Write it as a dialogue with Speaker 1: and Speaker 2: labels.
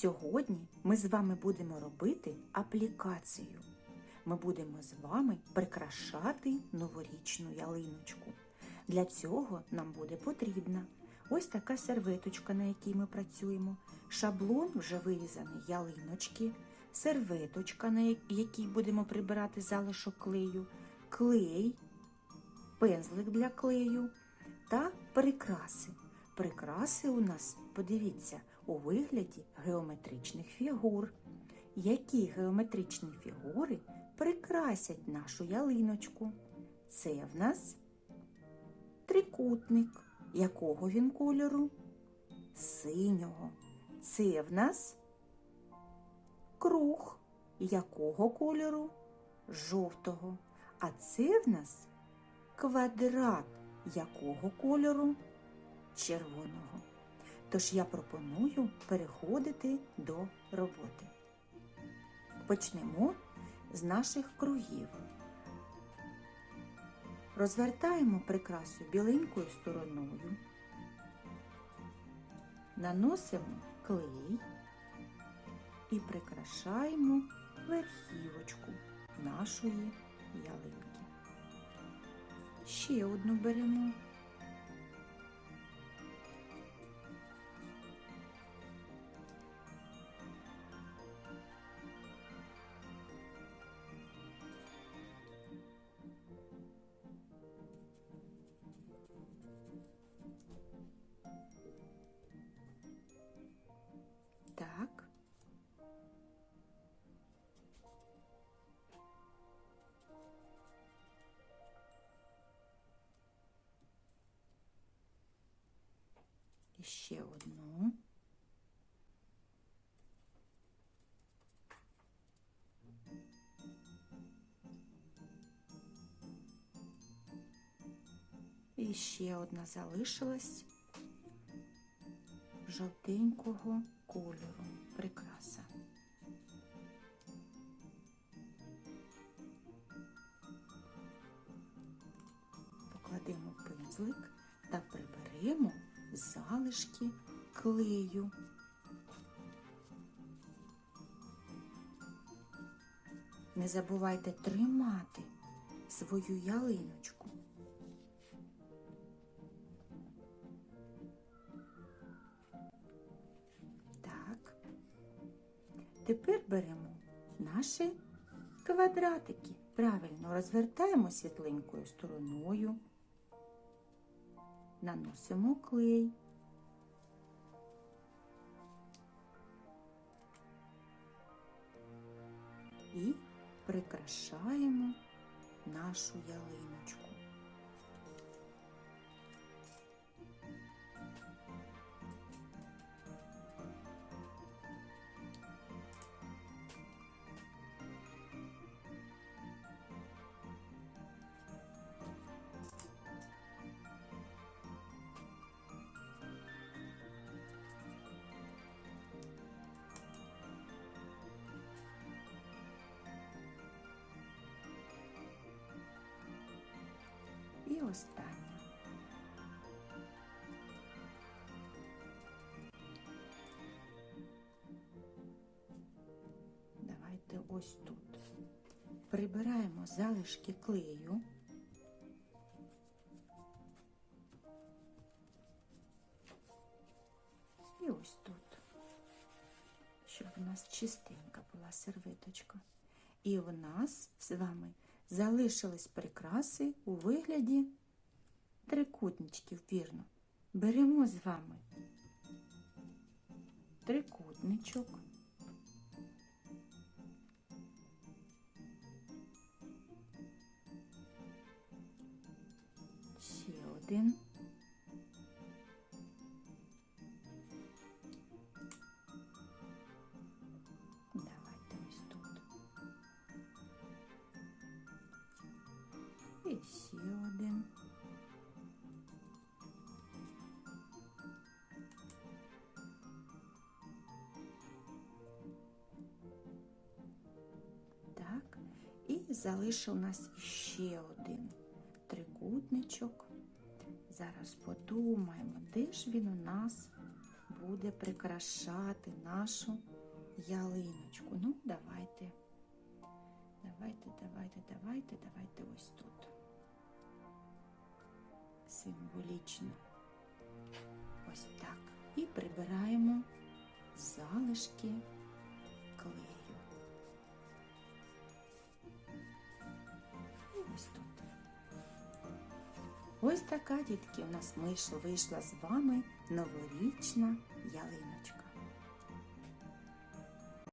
Speaker 1: Сьогодні ми з вами будемо робити аплікацію. Ми будемо з вами прикрашати новорічну ялиночку. Для цього нам буде потрібна ось така серветочка, на якій ми працюємо, шаблон вже вирізаний ялиночки, серветочка, на якій будемо прибирати залишок клею, клей, пензлик для клею та прикраси. Прикраси у нас, подивіться, у вигляді геометричних фігур. Які геометричні фігури прикрасять нашу ялиночку? Це в нас трикутник. Якого він кольору? Синього. Це в нас круг. Якого кольору? Жовтого. А це в нас квадрат. Якого кольору? Червоного. Тож я пропоную переходити до роботи. Почнемо з наших кругів. Розвертаємо прикрасу біленькою стороною, наносимо клей і прикрашаємо верхівочку нашої ялинки. Ще одну беремо. Ще одну. І ще одна залишилась жовтенького кольору прикраса. Покладемо пензлик та приберемо залишки клею. Не забувайте тримати свою ялиночку. Так. Тепер беремо наші квадратики. Правильно розвертаємо світленькою стороною, наносимо клей. І прикрашаємо нашу ялиночку. І останнє. Давайте ось тут. Прибираємо залишки клею. І ось тут, щоб у нас чистенька була серветочка. І у нас з вами залишились прикраси у вигляді трикутничків, вірно. Беремо з вами трикутничок. Залишив нас ще один трикутничок. Зараз подумаємо, де ж він у нас буде прикрашати нашу ялиночку. Ну, давайте. Давайте, давайте, давайте, давайте ось тут. Символічно. Ось так. І прибираємо залишки І ось. Така, дітки, у нас вийшла з вами новорічна ялиночка.